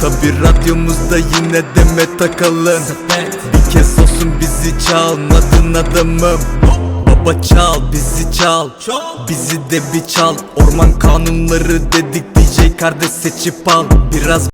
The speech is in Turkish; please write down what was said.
Tabi radyomuzda yine deme takalım Bir kez olsun bizi çalmadın adamım Baba çal bizi çal. Bizi de bir çal. Orman kanunları dedik DJ kardeş seçip al. Biraz